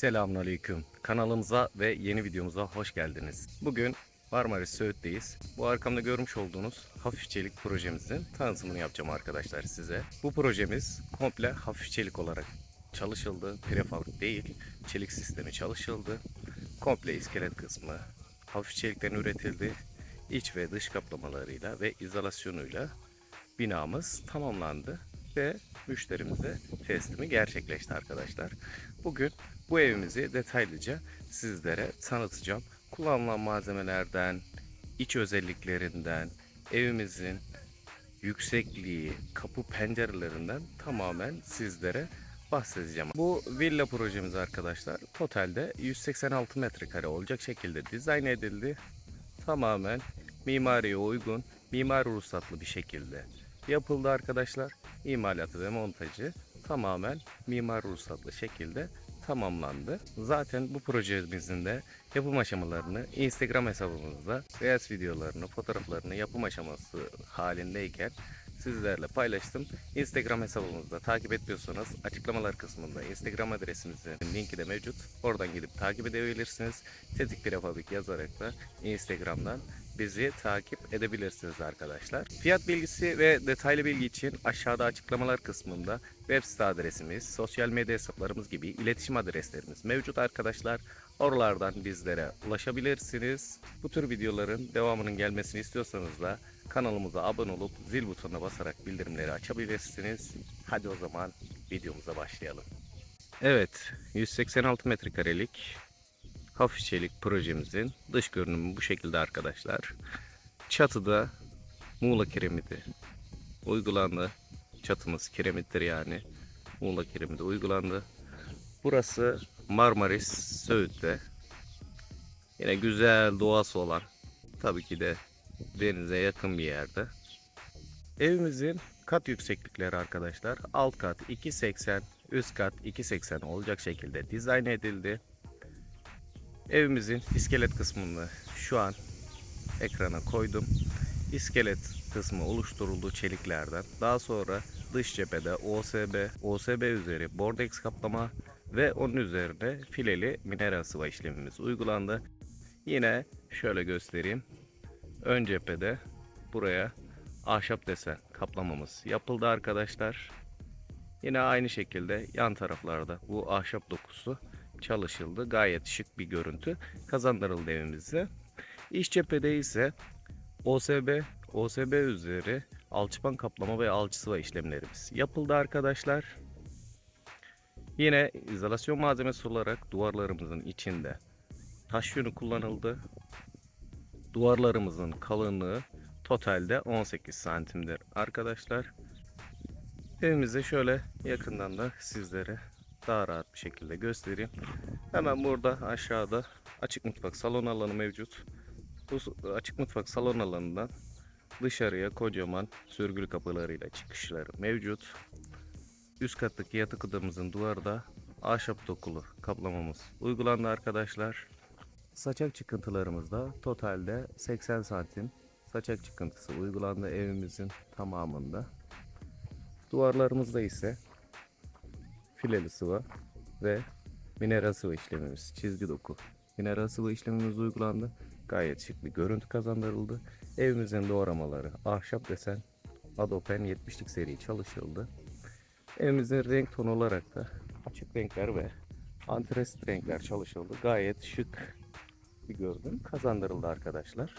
Selamünaleyküm. Kanalımıza ve yeni videomuza hoş geldiniz. Bugün Marmaris Söğüt'teyiz. Bu arkamda görmüş olduğunuz hafif çelik projemizin tanıtımını yapacağım arkadaşlar size. Bu projemiz komple hafif çelik olarak çalışıldı. Prefabrik değil, çelik sistemi çalışıldı. Komple iskelet kısmı hafif çelikten üretildi. İç ve dış kaplamalarıyla ve izolasyonuyla binamız tamamlandı ve müşterimize teslimi gerçekleşti arkadaşlar. Bugün bu evimizi detaylıca sizlere tanıtacağım. Kullanılan malzemelerden, iç özelliklerinden, evimizin yüksekliği, kapı pencerelerinden tamamen sizlere bahsedeceğim. Bu villa projemiz arkadaşlar totalde 186 metrekare olacak şekilde dizayn edildi. Tamamen mimariye uygun, mimar ruhsatlı bir şekilde yapıldı arkadaşlar. İmalatı ve montajı tamamen mimar ruhsatlı şekilde tamamlandı. Zaten bu projemizin de yapım aşamalarını Instagram hesabımızda Reels videolarını, fotoğraflarını yapım aşaması halindeyken sizlerle paylaştım. Instagram hesabımızda takip etmiyorsanız açıklamalar kısmında Instagram adresimizin linki de mevcut. Oradan gidip takip edebilirsiniz. Tetik Prefabrik yazarak da Instagram'dan bizi takip edebilirsiniz arkadaşlar. Fiyat bilgisi ve detaylı bilgi için aşağıda açıklamalar kısmında web site adresimiz, sosyal medya hesaplarımız gibi iletişim adreslerimiz mevcut arkadaşlar. Oralardan bizlere ulaşabilirsiniz. Bu tür videoların devamının gelmesini istiyorsanız da kanalımıza abone olup zil butonuna basarak bildirimleri açabilirsiniz. Hadi o zaman videomuza başlayalım. Evet, 186 metrekarelik hafif çelik projemizin dış görünümü bu şekilde arkadaşlar. Çatıda Muğla kiremidi uygulandı. Çatımız kiremittir yani. Muğla kiremidi uygulandı. Burası Marmaris Söğüt'te. Yine güzel doğası olan tabii ki de denize yakın bir yerde. Evimizin kat yükseklikleri arkadaşlar alt kat 2.80 üst kat 2.80 olacak şekilde dizayn edildi. Evimizin iskelet kısmını şu an ekrana koydum. İskelet kısmı oluşturuldu çeliklerden. Daha sonra dış cephede OSB, OSB üzeri bordex kaplama ve onun üzerine fileli mineral sıva işlemimiz uygulandı. Yine şöyle göstereyim. Ön cephede buraya ahşap desen kaplamamız yapıldı arkadaşlar. Yine aynı şekilde yan taraflarda bu ahşap dokusu çalışıldı. Gayet şık bir görüntü kazandırıldı evimize. İç cephede ise OSB, OSB üzeri alçıpan kaplama ve alçı sıva işlemlerimiz yapıldı arkadaşlar. Yine izolasyon malzemesi olarak duvarlarımızın içinde taş yünü kullanıldı. Duvarlarımızın kalınlığı totalde 18 santimdir arkadaşlar. Evimizi şöyle yakından da sizlere daha rahat bir şekilde göstereyim. Hemen burada aşağıda açık mutfak salon alanı mevcut. Bu açık mutfak salon alanından dışarıya kocaman sürgülü kapılarıyla çıkışları mevcut. Üst kattaki yatak odamızın duvarda ahşap dokulu kaplamamız uygulandı arkadaşlar. Saçak çıkıntılarımızda totalde 80 santim saçak çıkıntısı uygulandı evimizin tamamında. Duvarlarımızda ise fileli sıva ve mineral sıvı işlemimiz, çizgi doku. Mineral sıvı işlemimiz uygulandı. Gayet şık bir görüntü kazandırıldı. Evimizin doğramaları ahşap desen Adopen 70'lik seri çalışıldı. Evimizin renk tonu olarak da açık renkler ve antresit renkler çalışıldı. Gayet şık bir görünüm kazandırıldı arkadaşlar.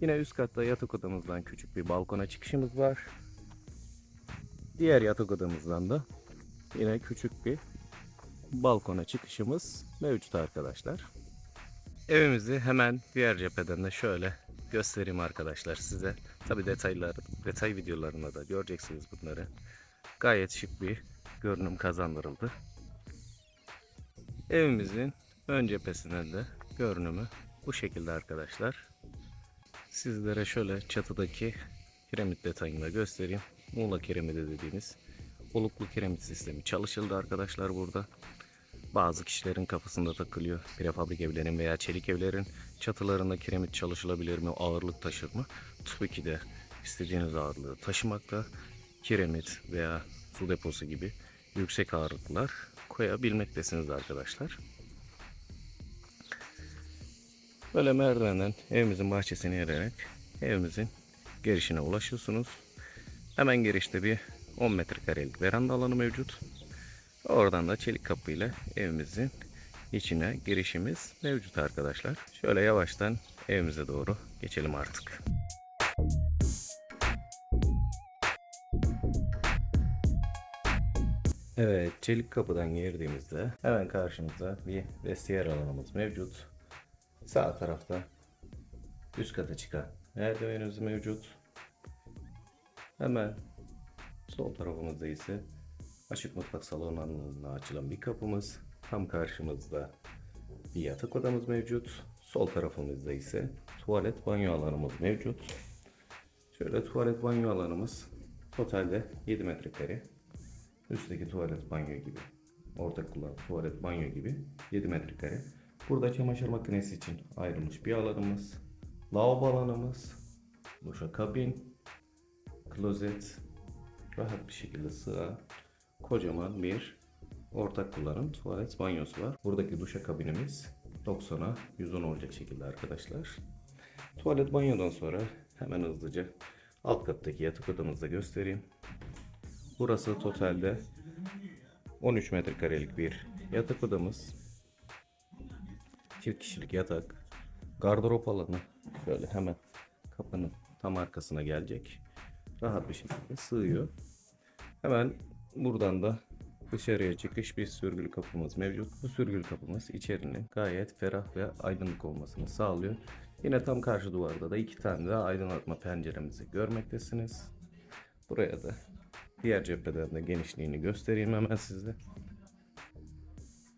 Yine üst katta yatak odamızdan küçük bir balkona çıkışımız var. Diğer yatak odamızdan da yine küçük bir balkona çıkışımız mevcut arkadaşlar. Evimizi hemen diğer cepheden de şöyle göstereyim arkadaşlar size. Tabi detaylar, detay videolarında da göreceksiniz bunları. Gayet şık bir görünüm kazandırıldı. Evimizin ön cephesinden de görünümü bu şekilde arkadaşlar. Sizlere şöyle çatıdaki kiremit detayını da göstereyim. Muğla kiremidi dediğimiz oluklu kiremit sistemi çalışıldı arkadaşlar burada. Bazı kişilerin kafasında takılıyor. Prefabrik evlerin veya çelik evlerin çatılarında kiremit çalışılabilir mi? Ağırlık taşır mı? Tabii ki de istediğiniz ağırlığı taşımakta. Kiremit veya su deposu gibi yüksek ağırlıklar koyabilmektesiniz arkadaşlar. Böyle merdivenden evimizin bahçesine yererek evimizin girişine ulaşıyorsunuz. Hemen girişte bir 10 metrekarelik veranda alanı mevcut. Oradan da çelik kapıyla evimizin içine girişimiz mevcut arkadaşlar. Şöyle yavaştan evimize doğru geçelim artık. Evet, çelik kapıdan girdiğimizde hemen karşımızda bir vestiyer alanımız mevcut. Sağ tarafta üst kata çıkan merdivenimiz mevcut. Hemen sol tarafımızda ise açık mutfak salonuna açılan bir kapımız. Tam karşımızda bir yatak odamız mevcut. Sol tarafımızda ise tuvalet banyo alanımız mevcut. Şöyle tuvalet banyo alanımız totalde 7 metrekare. Üstteki tuvalet banyo gibi, ortak kullanım tuvalet banyo gibi 7 metrekare. Burada çamaşır makinesi için ayrılmış bir alanımız, lavabo alanımız, duşakabin, klozet, rahat bir şekilde sığan kocaman bir ortak kullanım tuvalet banyosu var. Buradaki duşakabinimiz 90'a 110 olacak şekilde arkadaşlar. Tuvalet banyodan sonra hemen hızlıca alt kattaki yatak odamızı da göstereyim. Burası totalde 13 metrekarelik bir yatak odamız. Çift kişilik yatak. Gardırop alanı şöyle hemen kapının tam arkasına gelecek. Rahat bir şekilde sığıyor. Hemen buradan da dışarıya çıkış bir sürgülü kapımız mevcut. Bu sürgülü kapımız içerinin gayet ferah ve aydınlık olmasını sağlıyor. Yine tam karşı duvarda da iki tane daha aydınlatma penceremizi görmektesiniz. Buraya da Diğer cepheden de genişliğini göstereyim hemen size.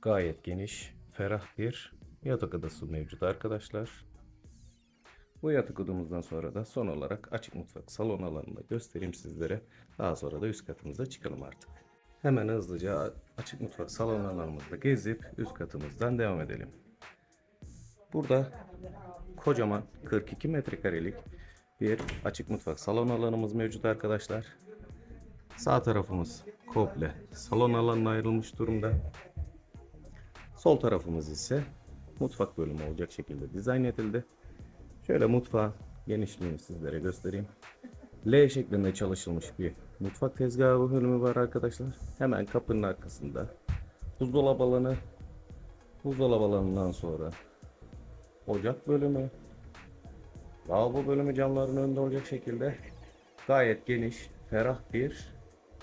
Gayet geniş, ferah bir yatak odası mevcut arkadaşlar. Bu yatak odamızdan sonra da son olarak açık mutfak salon alanını göstereyim sizlere. Daha sonra da üst katımıza çıkalım artık. Hemen hızlıca açık mutfak salon alanımızda gezip üst katımızdan devam edelim. Burada kocaman 42 metrekarelik bir açık mutfak salon alanımız mevcut arkadaşlar. Sağ tarafımız komple salon alanına ayrılmış durumda. Sol tarafımız ise mutfak bölümü olacak şekilde dizayn edildi. Şöyle mutfağın genişliğini sizlere göstereyim. L şeklinde çalışılmış bir mutfak tezgahı bölümü var arkadaşlar. Hemen kapının arkasında buzdolabı alanı, buzdolabı alanından sonra ocak bölümü, lavabo bölümü camların önünde olacak şekilde gayet geniş, ferah bir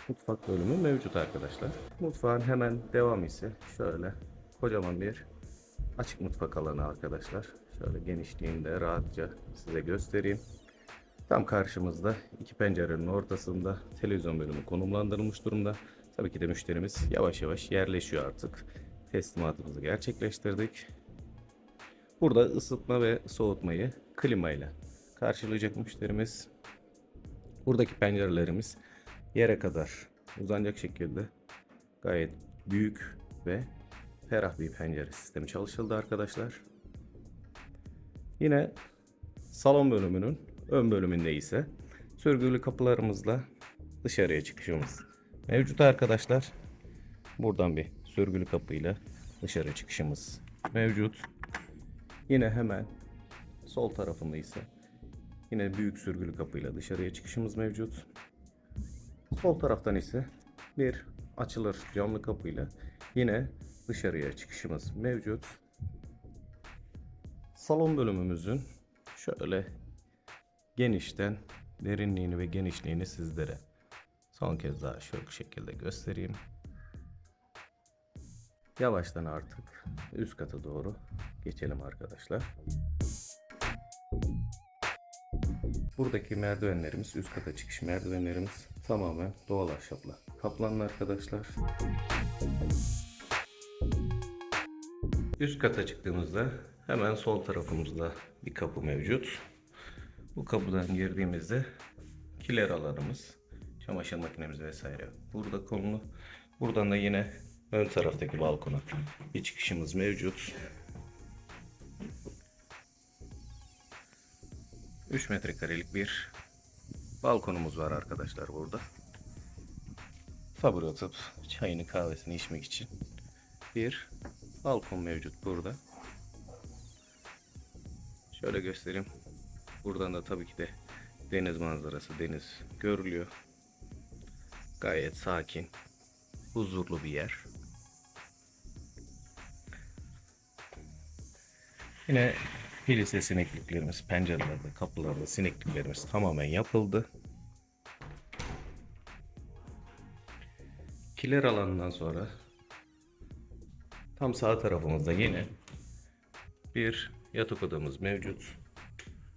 mutfak bölümü mevcut arkadaşlar. Mutfağın hemen devam ise şöyle kocaman bir açık mutfak alanı arkadaşlar. Şöyle genişliğinde rahatça size göstereyim. Tam karşımızda iki pencerenin ortasında televizyon bölümü konumlandırılmış durumda. Tabii ki de müşterimiz yavaş yavaş yerleşiyor artık. Teslimatımızı gerçekleştirdik. Burada ısıtma ve soğutmayı klima ile karşılayacak müşterimiz. Buradaki pencerelerimiz yere kadar uzanacak şekilde gayet büyük ve ferah bir pencere sistemi çalışıldı arkadaşlar. Yine salon bölümünün ön bölümünde ise sürgülü kapılarımızla dışarıya çıkışımız mevcut arkadaşlar. Buradan bir sürgülü kapıyla dışarı çıkışımız mevcut. Yine hemen sol tarafında ise yine büyük sürgülü kapıyla dışarıya çıkışımız mevcut. Sol taraftan ise bir açılır camlı kapıyla yine dışarıya çıkışımız mevcut. Salon bölümümüzün şöyle genişten derinliğini ve genişliğini sizlere son kez daha şu şekilde göstereyim. Yavaştan artık üst kata doğru geçelim arkadaşlar. Buradaki merdivenlerimiz, üst kata çıkış merdivenlerimiz tamamen doğal ahşapla kaplanlı arkadaşlar. Üst kata çıktığımızda hemen sol tarafımızda bir kapı mevcut. Bu kapıdan girdiğimizde kiler alanımız, çamaşır makinemiz vesaire burada konulu. Buradan da yine ön taraftaki balkona bir çıkışımız mevcut. 3 metrekarelik bir balkonumuz var arkadaşlar burada. Favori atıp çayını kahvesini içmek için bir balkon mevcut burada. Şöyle göstereyim. Buradan da tabii ki de deniz manzarası, deniz görülüyor. Gayet sakin, huzurlu bir yer. Yine kilise sinekliklerimiz, pencerelerde, kapılarda sinekliklerimiz tamamen yapıldı. Kiler alanından sonra tam sağ tarafımızda yine bir yatak odamız mevcut.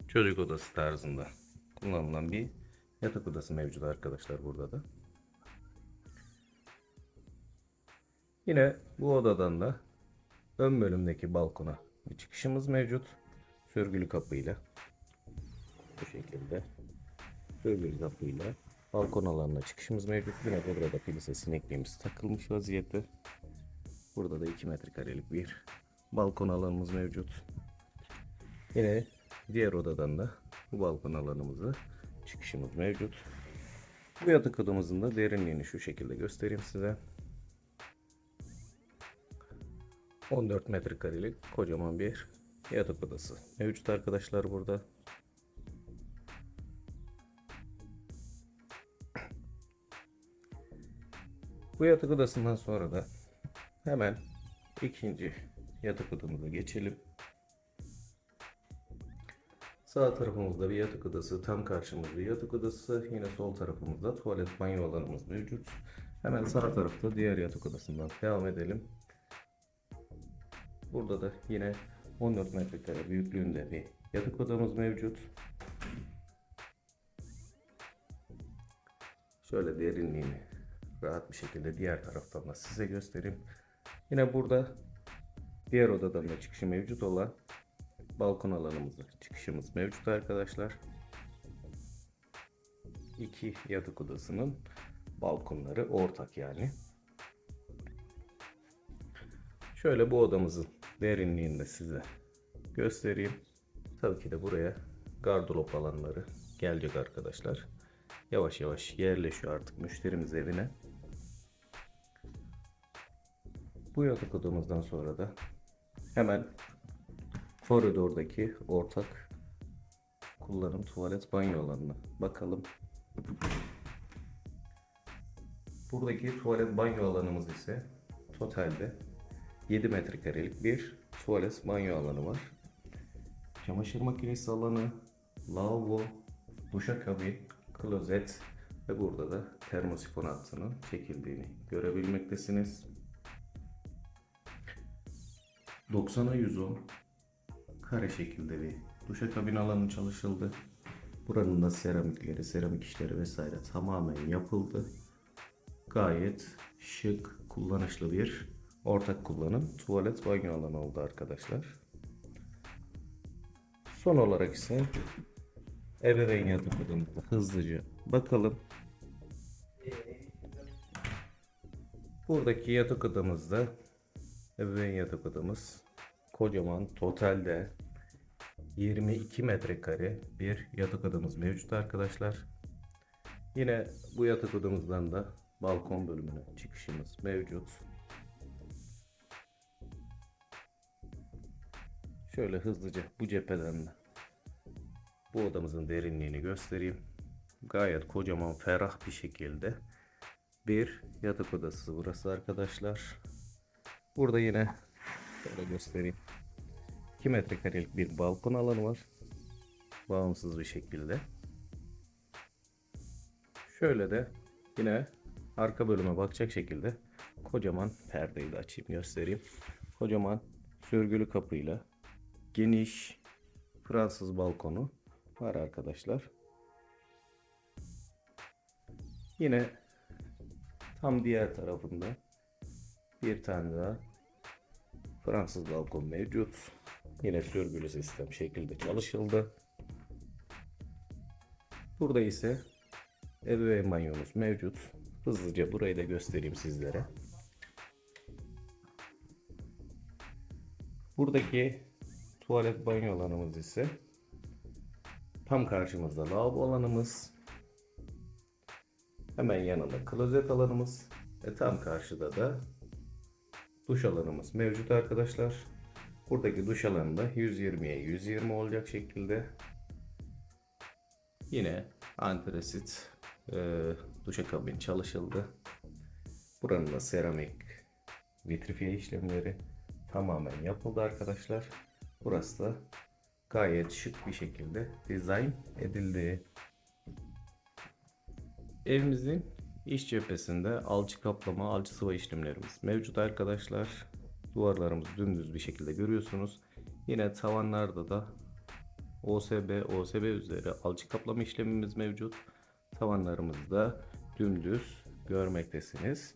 Çocuk odası tarzında kullanılan bir yatak odası mevcut arkadaşlar burada da. Yine bu odadan da ön bölümdeki balkona bir çıkışımız mevcut. Sörgülü kapıyla. Bu şekilde. Sörgülü kapıyla balkon alanına çıkışımız mevcut. Yine burada da kilise sinekliğimiz takılmış vaziyette. Burada da 2 metrekarelik bir balkon alanımız mevcut. Yine diğer odadan da bu balkon alanımızı çıkışımız mevcut. Bu yatak odamızın da derinliğini şu şekilde göstereyim size. 14 metrekarelik kocaman bir yatak odası mevcut arkadaşlar burada. Bu yatak odasından sonra da hemen ikinci yatak odamıza geçelim. Sağ tarafımızda bir yatak odası, tam karşımızda yatak odası, yine sol tarafımızda tuvalet banyo alanımız mevcut. Hemen sağ tarafta diğer yatak odasından devam edelim. Burada da yine 14 metrekare büyüklüğünde bir yatak odamız mevcut. Şöyle derinliğini rahat bir şekilde diğer taraftan da size göstereyim. Yine burada diğer odadan da çıkışı mevcut olan balkon alanımızda çıkışımız mevcut arkadaşlar. İki yatak odasının balkonları ortak yani. Şöyle bu odamızın derinliğini de size göstereyim. Tabii ki de buraya gardırop alanları gelecek arkadaşlar. Yavaş yavaş yerleşiyor artık müşterimiz evine. Bu yatak odamızdan sonra da hemen koridordaki ortak kullanım tuvalet banyo alanına bakalım. Buradaki tuvalet banyo alanımız ise totalde 7 metrekarelik bir tuvalet banyo alanı var. Çamaşır makinesi alanı, lavabo, duşakabin, klozet ve burada da termosifon hattının çekildiğini görebilmektesiniz. 90'a 110 kare şekilde bir duşakabin alanı çalışıldı. Buranın da seramikleri, seramik işleri vesaire tamamen yapıldı. Gayet şık, kullanışlı bir ortak kullanım tuvalet banyo alanı oldu arkadaşlar. Son olarak ise ebeveyn yatak odamıza hızlıca bakalım. Buradaki yatak odamızda ebeveyn yatak odamız kocaman totalde 22 metrekare bir yatak odamız mevcut arkadaşlar. Yine bu yatak odamızdan da balkon bölümüne çıkışımız mevcut. Şöyle hızlıca bu cepheden de bu odamızın derinliğini göstereyim. Gayet kocaman ferah bir şekilde bir yatak odası burası arkadaşlar. Burada yine şöyle göstereyim. 2 metrekarelik bir balkon alanı var. Bağımsız bir şekilde. Şöyle de yine arka bölüme bakacak şekilde kocaman perdeyi de açayım göstereyim. Kocaman sürgülü kapıyla geniş Fransız balkonu var arkadaşlar. Yine tam diğer tarafında bir tane daha Fransız balkon mevcut. Yine sürgülü sistem şekilde çalışıldı. Burada ise ebeveyn banyomuz mevcut. Hızlıca burayı da göstereyim sizlere. Buradaki tuvalet banyo alanımız ise tam karşımızda lavabo alanımız. Hemen yanında klozet alanımız ve tam karşıda da duş alanımız mevcut arkadaşlar. Buradaki duş alanı da 120'ye 120 olacak şekilde. Yine antresit e, duşakabin çalışıldı. Buranın da seramik vitrifiye işlemleri tamamen yapıldı arkadaşlar. Burası da gayet şık bir şekilde dizayn edildi. Evimizin iç cephesinde alçı kaplama, alçı sıva işlemlerimiz mevcut arkadaşlar. Duvarlarımız dümdüz bir şekilde görüyorsunuz. Yine tavanlarda da OSB, OSB üzeri alçı kaplama işlemimiz mevcut. Tavanlarımız da dümdüz görmektesiniz.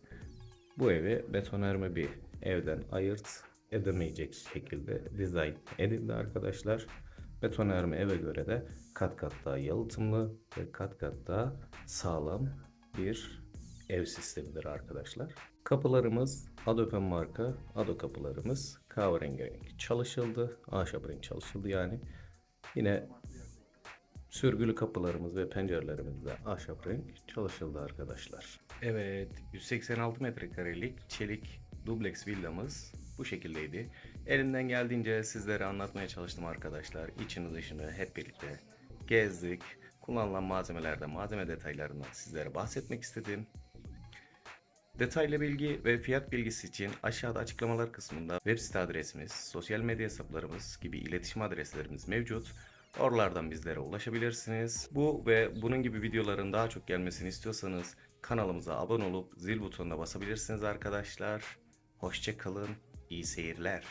Bu evi betonerme bir evden ayırt edemeyecek şekilde dizayn edildi arkadaşlar. Betonerme eve göre de kat kat daha yalıtımlı ve kat kat daha sağlam bir ev sistemidir arkadaşlar. Kapılarımız Adopen marka Ado kapılarımız kahverengi renk çalışıldı. Ahşap renk çalışıldı yani. Yine sürgülü kapılarımız ve pencerelerimiz de ahşap renk çalışıldı arkadaşlar. Evet 186 metrekarelik çelik dubleks villamız bu şekildeydi. Elimden geldiğince sizlere anlatmaya çalıştım arkadaşlar. İçini dışını hep birlikte gezdik. Kullanılan malzemelerde malzeme detaylarından sizlere bahsetmek istedim. Detaylı bilgi ve fiyat bilgisi için aşağıda açıklamalar kısmında web site adresimiz, sosyal medya hesaplarımız gibi iletişim adreslerimiz mevcut. Oralardan bizlere ulaşabilirsiniz. Bu ve bunun gibi videoların daha çok gelmesini istiyorsanız kanalımıza abone olup zil butonuna basabilirsiniz arkadaşlar. Hoşçakalın, iyi seyirler.